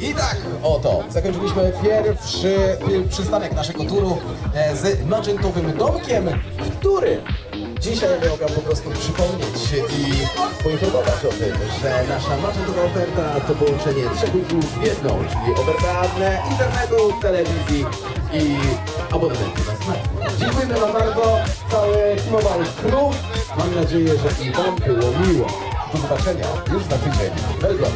I tak oto zakończyliśmy pierwszy przystanek naszego turu e, z magentowym domkiem, który dzisiaj miał po prostu przypomnieć i poinformować o tym, że nasza magentowa oferta to połączenie trzech usług w jedną, czyli oferta internetu, telewizji i abonamentu na smartfon. Dziękujemy wam bardzo, cały T-Mobile Crew. Mam nadzieję, że i wam było miło. Do zobaczenia już za tydzień. Belgrad.